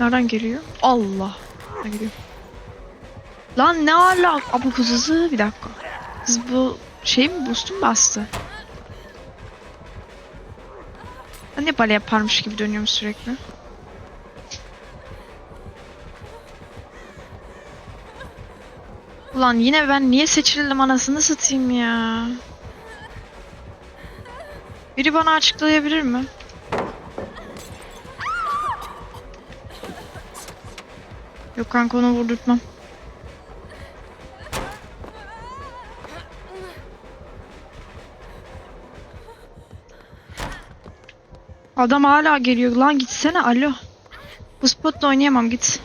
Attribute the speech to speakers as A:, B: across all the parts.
A: Nereden geliyor? Allah. Nereden geliyor? Lan ne ala? Aa, bu kız hızlı. Bir dakika. Kız bu şey mi boost'u mu bastı? Ben ne bale yaparmış gibi dönüyorum sürekli. Ulan yine ben niye seçildim anasını satayım ya. Biri bana açıklayabilir mi? Yok kanka onu vurdurtmam. Adam hala geliyor. Lan gitsene alo. Bu spotla oynayamam git.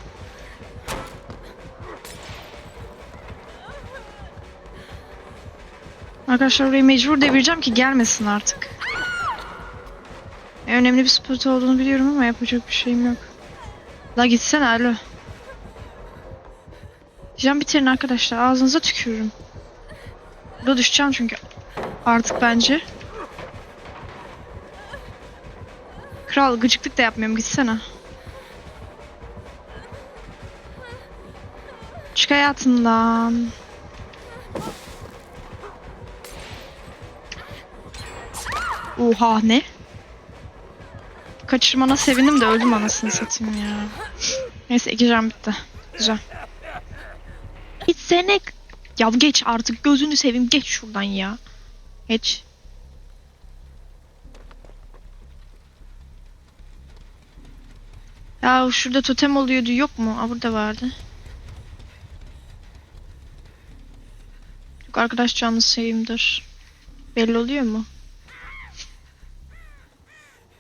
A: Arkadaşlar orayı mecbur devireceğim ki gelmesin artık. E, önemli bir spot olduğunu biliyorum ama yapacak bir şeyim yok. La gitsene alo. Can bitirin arkadaşlar. Ağzınıza tükürürüm. Burada düşeceğim çünkü. Artık bence. Kral gıcıklık da yapmıyorum. Gitsene. Çık hayatımdan. Oha ne? Kaçırmana sevindim de öldüm anasını satayım ya. Neyse iki can bitti. Güzel. Gitsene. Ya geç artık gözünü seveyim geç şuradan ya. Geç. Ya şurada totem oluyordu yok mu? Aa burada vardı. Yok arkadaş canlı sevimdir. Belli oluyor mu?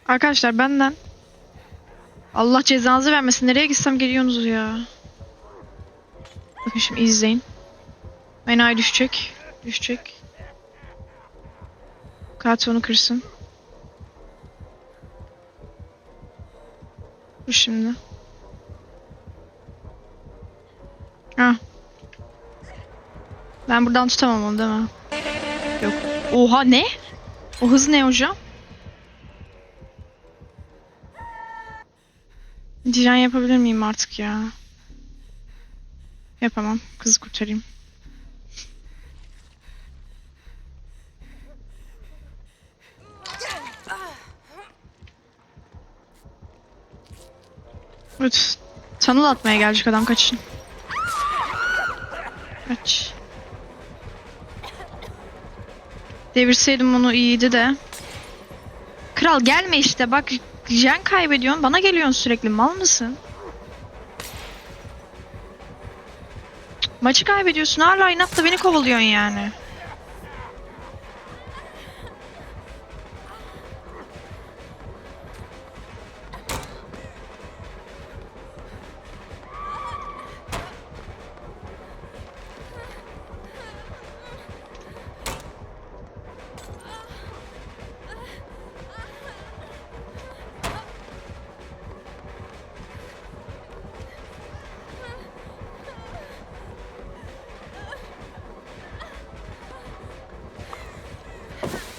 A: Arkadaşlar benden Allah cezanızı vermesin. Nereye gitsem geliyorsunuz ya. Bakın şimdi izleyin. Menay düşecek. Düşecek. Katil onu kırsın. Dur şimdi. Ha. Ben buradan tutamam onu değil mi? Yok. Oha ne? O hız ne hocam? Diren yapabilir miyim artık ya? Yapamam. Kızı kurtarayım. Evet. Tunnel atmaya gelecek adam kaçın. Kaç. Devirseydim onu iyiydi de. Kral gelme işte bak jen kaybediyorsun bana geliyorsun sürekli mal mısın? Maçı kaybediyorsun hala inatla beni kovalıyorsun yani.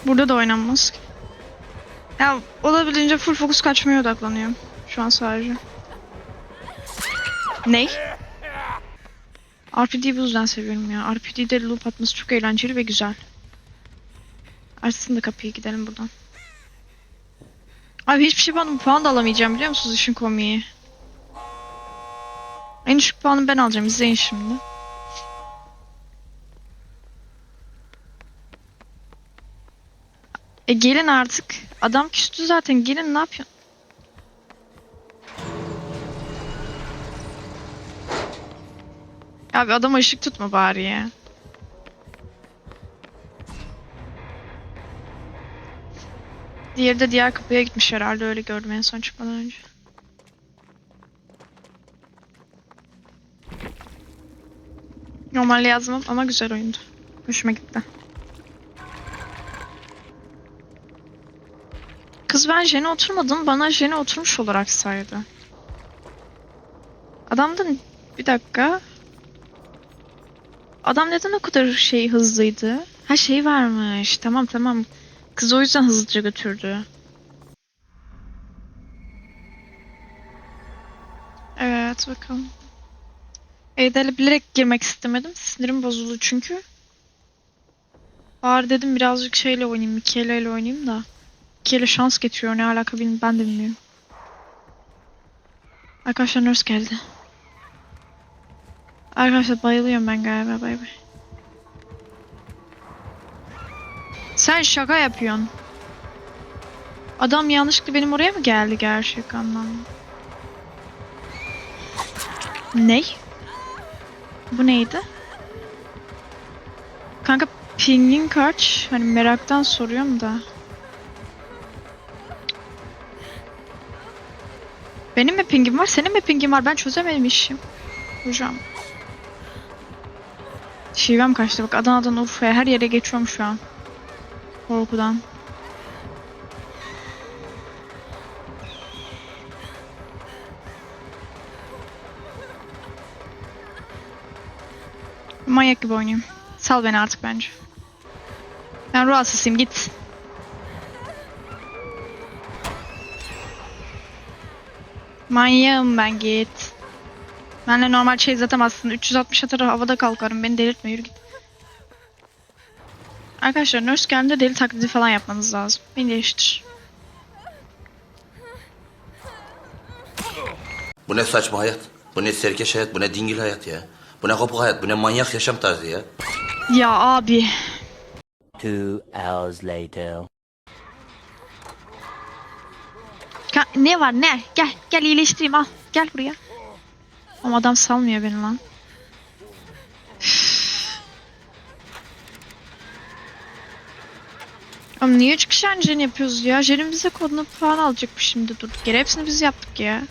A: Burada da oynanmaz. Ya olabildiğince full fokus kaçmaya odaklanıyorum. Şu an sadece. Ney? RPD'yi bu yüzden seviyorum ya. RPD'de loop atması çok eğlenceli ve güzel. Açsın da kapıyı gidelim buradan. Abi hiçbir şey bana puan da alamayacağım biliyor musunuz işin komiği? En düşük puanı ben alacağım izleyin şimdi. E gelin artık. Adam küstü zaten. Gelin ne yapıyorsun? Abi adam ışık tutma bari ya. Diğeri de diğer kapıya gitmiş herhalde öyle gördüm en son çıkmadan önce. Normalde yazmam ama güzel oyundu. Hoşuma gitti. Kız ben Jen'e oturmadım. Bana Jen'e oturmuş olarak saydı. Adam da bir dakika. Adam neden o kadar şey hızlıydı? Ha şey varmış. Tamam tamam. Kız o yüzden hızlıca götürdü. Evet bakalım. Eydel'e bilerek girmek istemedim. Sinirim bozuldu çünkü. Bari dedim birazcık şeyle oynayayım. Michaela ile oynayayım da. Michaela şans getiriyor. Ne alaka bilmiyorum. Ben de bilmiyorum. Arkadaşlar nurse geldi. Arkadaşlar bayılıyorum ben galiba. Bay bay. Sen şaka yapıyorsun. Adam yanlışlıkla benim oraya mı geldi gerçek anlamda? Ney? Bu neydi? Kanka pingin kaç? Hani meraktan soruyorum da. Benim mi pingim var? Senin mi pingin var? Ben çözemedim işim. Hocam. Şivem kaçtı bak Adana'dan Urfa'ya her yere geçiyorum şu an. Korkudan. Manyak gibi oynuyorum. Sal beni artık bence. Ben ruh hastasıyım git. Manyağım ben git. Benle normal şey atamazsın. 360 atar havada kalkarım. Beni delirtme yürü git. Arkadaşlar nurse geldiğinde deli taklidi falan yapmanız lazım. Beni değiştir.
B: Bu ne saçma hayat? Bu ne serkeş hayat? Bu ne dingil hayat ya? Bu ne kopuk hayat? Bu ne manyak yaşam tarzı ya?
A: Ya abi.
C: Two hours later.
A: Ne var ne? Gel gel iyileştireyim al. Gel buraya. Ama adam salmıyor beni lan. Oğlum niye çıkış engine yapıyoruz ya? Jerry bize kodunu falan alacakmış şimdi durduk yere. Hepsini biz yaptık ya.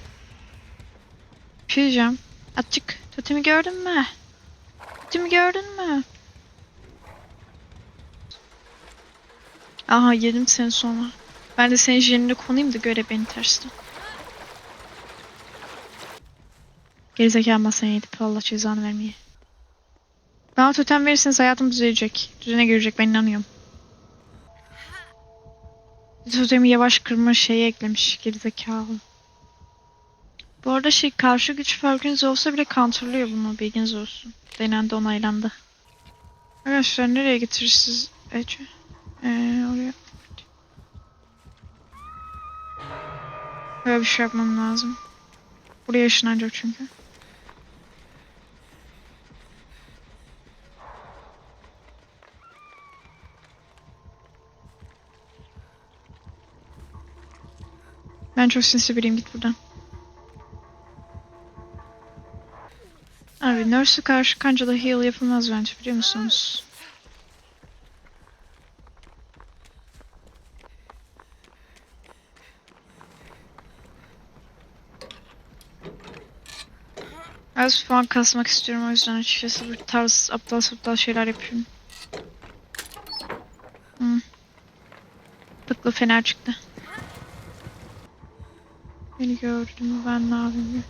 A: Bir şey diyeceğim. Açık. Totemi gördün mü? Totemi gördün mü? Aha yedim seni sonra. Ben de senin jenine konayım da göre beni tersten. Gerizekalı masaya yedip Allah cezanı vermeye. Bana totem verirseniz hayatım düzelecek. Düzene girecek ben inanıyorum. Totemi yavaş kırma şeyi eklemiş gerizekalı. Bu arada şey karşı güç farkınız olsa bile counterlıyor bunu bilginiz olsun. Denendi onaylandı. Arkadaşlar nereye getirirsiniz Ece? Ee, oraya. Böyle bir şey yapmam lazım. Buraya ışınlanacak çünkü. Ben çok sinsi biriyim git buradan. Abi Nurse'e karşı kancada heal yapılmaz bence biliyor musunuz? Az puan kasmak istiyorum o yüzden açıkçası bu tarz aptal saptal şeyler yapıyorum. Hmm. Tıklı fener çıktı. Beni gördün mü ben ne yapayım ya?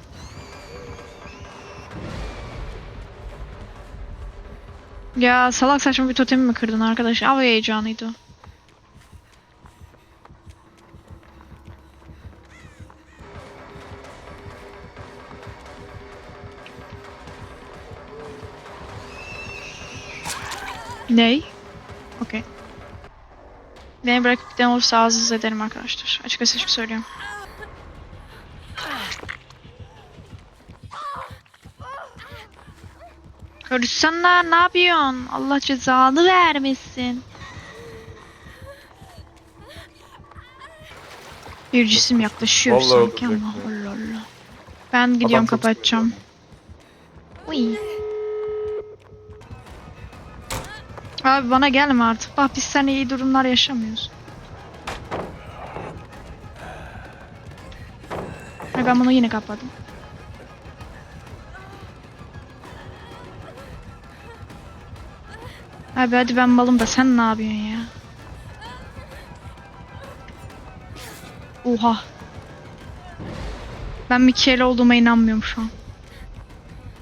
A: Ya salak saçma bir totemi mi kırdın arkadaş? Av heyecanıydı o. Ney? Okey. Beni bırakıp giden olursa ağzınızı ederim arkadaşlar. Açık açık söylüyorum. Karışsana ne yapıyorsun? Allah cezanı vermesin. Bir cisim yaklaşıyor
D: Vallahi
A: sanki ama Allah Allah. Ben gidiyorum kapatacağım. Uy. Abi bana gelme artık. Bak biz seninle iyi durumlar yaşamıyoruz. Ay ben bunu yine kapadım. Abi hadi ben malım da sen ne yapıyorsun ya? Oha. Ben Mikael olduğuma inanmıyorum şu an.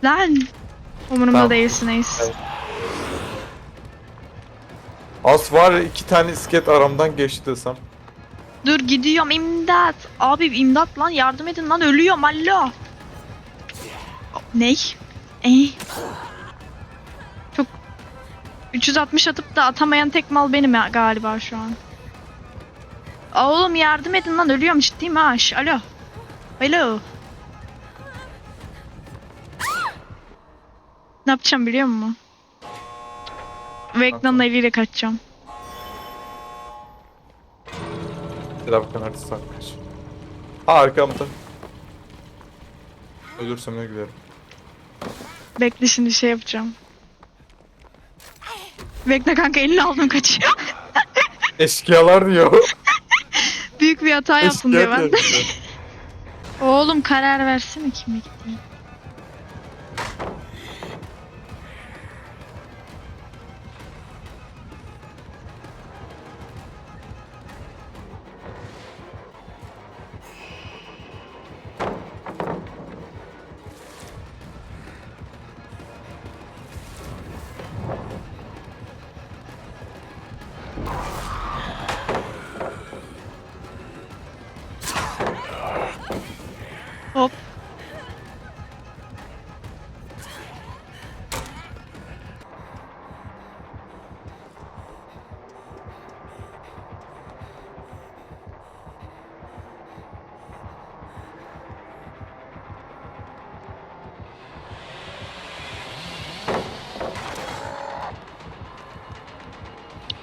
A: Lan. Umurumda
D: Tamam.
A: değilsin Ace.
D: Evet. As var iki tane isket aramdan geçti desem.
A: Dur gidiyorum imdat. Abi imdat lan yardım edin lan ölüyorum alo. Ney? Ey. Çok 360 atıp da atamayan tek mal benim ya- galiba şu an. Aa, Oğlum yardım edin lan ölüyorum ciddiyim ha. Şş, Alo. Alo. Ne yapacağım biliyor musun? Vegna'nın eliyle kaçacağım.
D: Silah kanartı sakmış. Ha arkamda. Ölürsem ne gülerim.
A: Bekle şimdi şey yapacağım. Vegna kanka elini aldın kaçıyor.
D: Eşkıyalar diyor.
A: Büyük bir hata yaptın
D: Eşkıya
A: ben. Oğlum karar versene kime gittiğini.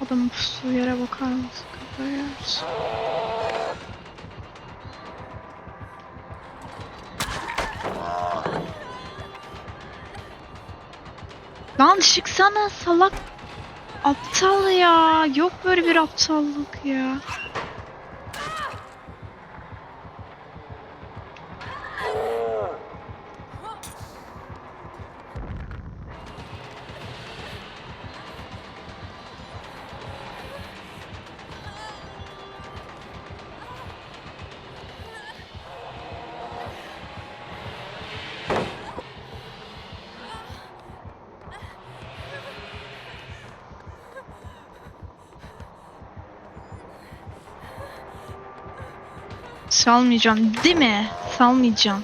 A: Adamın pusuğu yere bakar mısın? Yersin. Lan çıksana salak. Aptal ya. Yok böyle bir aptallık ya. Salmayacağım değil mi? Salmayacağım.